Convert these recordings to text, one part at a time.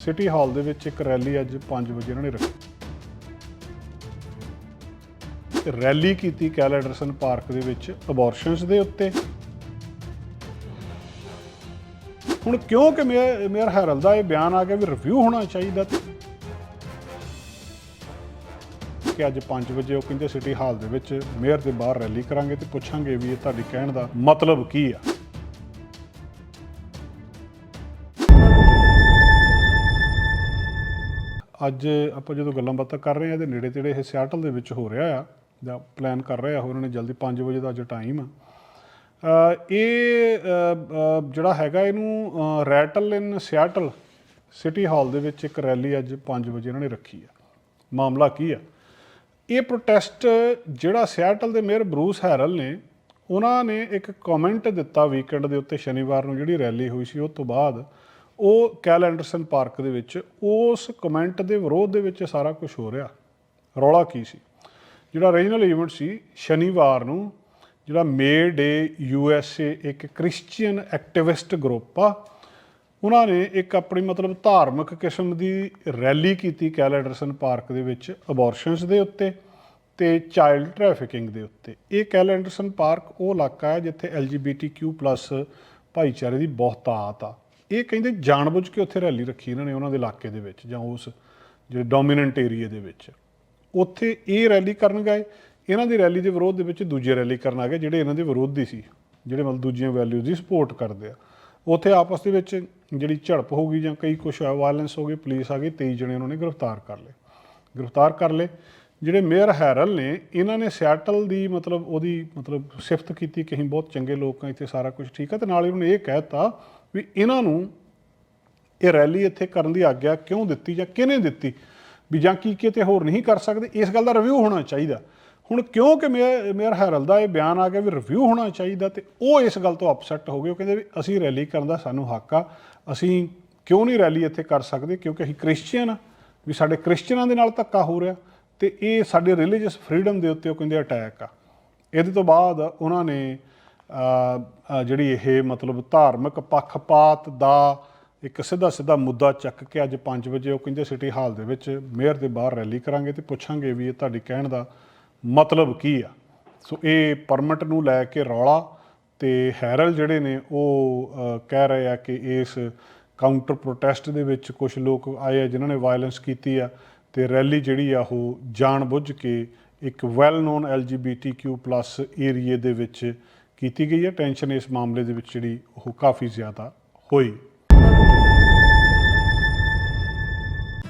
City ਹਾਲ ਦੇ ਵਿੱਚ ਇੱਕ ਰੈਲੀ ਅੱਜ 5 ਵਜੇ ਇਹਨਾਂ ਨੇ ਰੱਖੀ। ਰੈਲੀ ਕੀਤੀ ਕੈਲ ਐਂਡਰਸਨ ਪਾਰਕ ਦੇ ਵਿੱਚ ਅਬੋਰਸ਼ਨਸ ਦੇ ਉੱਤੇ। ਹੁਣ ਕਿਉਂਕਿ ਮੇਅਰ ਮੇਅਰ ਹੈਰਲ ਦਾ ਇਹ ਬਿਆਨ ਆ ਗਿਆ ਵੀ ਰਿਵਿਊ ਹੋਣਾ ਚਾਹੀਦਾ ਤੇ। ਕਿ ਅੱਜ 5 ਵਜੇ ਉਹ ਕਹਿੰਦੇ ਸਿਟੀ ਹਾਲ ਦੇ ਵਿੱਚ ਮੇਅਰ ਦੇ ਬਾਹਰ ਰੈਲੀ ਕਰਾਂਗੇ ਤੇ ਪੁੱਛਾਂਗੇ ਵੀ ਇਹ ਤੁਹਾਡੀ ਕਹਿਣ ਦਾ ਮਤਲਬ ਕੀ ਆ। ਅੱਜ ਆਪਾਂ ਜਦੋਂ ਗੱਲਾਂ ਬਾਤਾਂ ਕਰ ਰਹੇ ਆ ਇਹਦੇ ਨੇੜੇ ਤੇੜੇ ਇਹ ਸਿਆਟਲ ਦੇ ਵਿੱਚ ਹੋ ਰਿਹਾ ਆ, ਜਾਂ ਪਲਾਨ ਕਰ ਰਹੇ ਆ ਉਹਨਾਂ ਨੇ ਜਲਦੀ 5 ਵਜੇ ਦਾ ਅੱਜ ਟਾਈਮ ਆ। ਇਹ ਜਿਹੜਾ ਹੈਗਾ ਇਹਨੂੰ ਰੈਟਲ ਇਨ ਸਿਆਟਲ ਸਿਟੀ ਹਾਲ ਦੇ ਵਿੱਚ ਇੱਕ ਰੈਲੀ ਅੱਜ 5 ਵਜੇ ਇਹਨਾਂ ਨੇ ਰੱਖੀ ਆ। ਮਾਮਲਾ ਕੀ ਆ? ਇਹ ਪ੍ਰੋਟੈਸਟ ਜਿਹੜਾ ਸਿਆਟਲ ਦੇ ਮੇਅਰ ਬਰੂਸ ਹੈਰਲ ਨੇ, ਉਹਨਾਂ ਨੇ ਇੱਕ ਕਮੈਂਟ ਦਿੱਤਾ ਵੀਕਐਂਡ ਦੇ ਉੱਤੇ, ਸ਼ਨੀਵਾਰ ਨੂੰ ਜਿਹੜੀ ਰੈਲੀ ਹੋਈ ਸੀ ਉਸ ਤੋਂ ਬਾਅਦ ਉਹ ਕੈਲ ਐਂਡਰਸਨ ਪਾਰਕ ਦੇ ਵਿੱਚ ਉਸ ਕਮੈਂਟ ਦੇ ਵਿਰੋਧ ਦੇ ਵਿੱਚ ਸਾਰਾ ਕੁਝ ਹੋ ਰਿਹਾ। ਰੌਲਾ ਕੀ ਸੀ? ਜਿਹੜਾ ਰੀਜਨਲ ਇਵੈਂਟ ਸੀ, ਸ਼ਨੀਵਾਰ ਨੂੰ ਜਿਹੜਾ ਮੇ ਡੇ ਯੂ ਐਸ ਏ ਇੱਕ ਕ੍ਰਿਸਚੀਅਨ ਐਕਟਿਵਿਸਟ ਗਰੁੱਪ ਆ, ਉਹਨਾਂ ਨੇ ਇੱਕ ਆਪਣੀ ਮਤਲਬ ਧਾਰਮਿਕ ਕਿਸਮ ਦੀ ਰੈਲੀ ਕੀਤੀ ਕੈਲ ਐਂਡਰਸਨ ਪਾਰਕ ਦੇ ਵਿੱਚ ਅਬੋਰਸ਼ਨਸ ਦੇ ਉੱਤੇ ਤੇ ਚਾਈਲਡ ਟ੍ਰੈਫਿਕਿੰਗ ਦੇ ਉੱਤੇ। ਇਹ ਕੈਲ ਐਂਡਰਸਨ ਪਾਰਕ ਉਹ ਇਲਾਕਾ ਹੈ ਜਿੱਥੇ LGBTQ+ ਭਾਈਚਾਰੇ ਦੀ ਬਹੁਤਾਤ ਆ। ਇਹ ਕਹਿੰਦੇ ਜਾਣਬੁੱਝ ਕੇ ਉੱਥੇ ਰੈਲੀ ਰੱਖੀ ਇਹਨਾਂ ਨੇ ਉਹਨਾਂ ਦੇ ਇਲਾਕੇ ਦੇ ਵਿੱਚ ਜਾਂ ਉਸ ਜਿਹੜੇ ਡੋਮੀਨੈਂਟ ਏਰੀਆ ਦੇ ਵਿੱਚ। ਉੱਥੇ ਇਹ ਰੈਲੀ ਕਰਨ ਗਏ, ਇਹਨਾਂ ਦੀ ਰੈਲੀ ਦੇ ਵਿਰੋਧ ਦੇ ਵਿੱਚ ਦੂਜੇ ਰੈਲੀ ਕਰਨ ਆ ਗਏ, ਜਿਹੜੇ ਇਹਨਾਂ ਦੇ ਵਿਰੋਧੀ ਸੀ, ਜਿਹੜੇ ਮਤਲਬ ਦੂਜੀਆਂ ਵੈਲਿਊਜ਼ ਦੀ ਸਪੋਰਟ ਕਰਦੇ ਆ। ਉੱਥੇ ਆਪਸ ਦੇ ਵਿੱਚ ਜਿਹੜੀ ਝੜਪ ਹੋ ਗਈ ਜਾਂ ਕਈ ਕੁਛ ਵਾਇਲੈਂਸ ਹੋ ਗਈ ਪੁਲਿਸ ਆ ਗਈ 23 ਜਣੇ ਉਹਨਾਂ ਨੇ ਗ੍ਰਿਫਤਾਰ ਕਰ ਲਏ। ਗ੍ਰਿਫਤਾਰ ਕਰ ਲਏ। ਜਿਹੜੇ ਮੇਅਰ ਹੈਰਲ ਨੇ, ਇਹਨਾਂ ਨੇ ਸਿਆਟਲ ਦੀ ਮਤਲਬ ਉਹਦੀ ਮਤਲਬ ਸਿਫਤ ਕੀਤੀ ਕਿ ਅਸੀਂ ਬਹੁਤ ਚੰਗੇ ਲੋਕ ਆ ਇੱਥੇ ਸਾਰਾ ਕੁਝ ਠੀਕ ਆ, ਤੇ ਨਾਲ ਹੀ ਉਹਨਾਂ ਨੇ ਇਹ ਕਹਿਤਾ ਵੀ ਇਹਨਾਂ ਨੂੰ ਇਹ ਰੈਲੀ ਇੱਥੇ ਕਰਨ ਦੀ ਆਗਿਆ ਕਿਉਂ ਦਿੱਤੀ ਜਾਂ ਕਿਹਨੇ ਦਿੱਤੀ? ਵੀ ਜਾਂ ਕੀ ਕਿਤੇ ਹੋਰ ਨਹੀਂ ਕਰ ਸਕਦੇ? ਇਸ ਗੱਲ ਦਾ ਰਿਵਿਊ ਹੋਣਾ ਚਾਹੀਦਾ। ਹੁਣ ਕਿਉਂਕਿ ਮੇਅਰ ਮੇਅਰ ਹੈਰਲ ਦਾ ਇਹ ਬਿਆਨ ਆ ਗਿਆ ਵੀ ਰਿਵਿਊ ਹੋਣਾ ਚਾਹੀਦਾ ਤੇ ਉਹ ਇਸ ਗੱਲ ਤੋਂ ਅਪਸੈਟ ਹੋ ਗਏ। ਉਹ ਕਹਿੰਦੇ ਵੀ ਅਸੀਂ ਰੈਲੀ ਕਰਨ ਦਾ ਸਾਨੂੰ ਹੱਕ ਆ। ਅਸੀਂ ਕਿਉਂ ਨਹੀਂ ਰੈਲੀ ਇੱਥੇ ਕਰ ਸਕਦੇ? ਕਿਉਂਕਿ ਅਸੀਂ ਕ੍ਰਿਸਚੀਅਨ ਆ। ਵੀ ਸਾਡੇ ਕ੍ਰਿਸਚੀਅਨਾਂ ਦੇ ਨਾਲ ਧੱਕਾ ਹੋ ਰਿਹਾ ਤੇ ਇਹ ਸਾਡੇ ਰਿਲੀਜੀਅਸ ਫਰੀडम ਦੇ ਉੱਤੇ ਉਹ ਕਹਿੰਦੇ ਅਟੈਕ ਆ। ਇਹਦੇ ਤੋਂ ਬਾਅਦ ਉਹਨਾਂ ਨੇ ਜਿਹੜੀ ਇਹ ਮਤਲਬ ਧਾਰਮਿਕ ਪੱਖਪਾਤ ਦਾ ਇੱਕ ਸਿੱਧਾ ਸਿੱਧਾ ਮੁੱਦਾ ਚੱਕ ਕੇ ਅੱਜ 5 ਵਜੇ ਉਹ ਕਹਿੰਦੇ ਸਿਟੀ ਹਾਲ ਦੇ ਵਿੱਚ ਮੇਅਰ ਦੇ ਬਾਹਰ ਰੈਲੀ ਕਰਾਂਗੇ ਤੇ ਪੁੱਛਾਂਗੇ ਵੀ ਇਹ ਤੁਹਾਡੀ ਕਹਿਣ ਦਾ ਮਤਲਬ ਕੀ ਆ। ਸੋ ਇਹ ਪਰਮਿਟ ਨੂੰ ਲੈ ਕੇ ਰੌਲਾ ਤੇ ਹੈਰਲ ਜਿਹੜੇ ਨੇ ਉਹ ਕਹਿ ਰਹੇ ਆ ਕਿ ਇਸ ਕਾਊਂਟਰ ਪ੍ਰੋਟੈਸਟ ਦੇ ਵਿੱਚ ਕੁਝ ਲੋਕ ਆਏ ਆ ਜਿਨ੍ਹਾਂ ਨੇ ਵਾਇਲੈਂਸ ਕੀਤੀ ਆ ਤੇ ਰੈਲੀ ਜਿਹੜੀ ਆ ਉਹ ਜਾਣਬੁੱਝ ਕੇ ਇੱਕ ਵੈਲ ਨੋਨ LGBTQ+ ਏਰੀਏ ਦੇ ਵਿੱਚ ਕੀਤੀ ਗਈ ਹੈ। ਟੈਨਸ਼ਨ ਇਸ ਮਾਮਲੇ ਦੇ ਵਿੱਚ ਜਿਹੜੀ ਉਹ ਕਾਫੀ ਜ਼ਿਆਦਾ ਹੋਈ।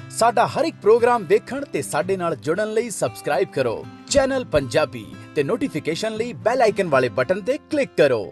ਸਾਡਾ ਹਰ ਇੱਕ ਪ੍ਰੋਗਰਾਮ ਵੇਖਣ ਤੇ ਸਾਡੇ ਨਾਲ ਜੁੜਨ ਲਈ ਸਬਸਕ੍ਰਾਈਬ ਕਰੋ। ਚੈਨਲ ਪੰਜਾਬੀ ਤੇ ਨੋਟੀਫਿਕੇਸ਼ਨ ਲਈ ਬੈਲ ਆਈਕਨ ਵਾਲੇ ਬਟਨ ਤੇ ਕਲਿੱਕ ਕਰੋ।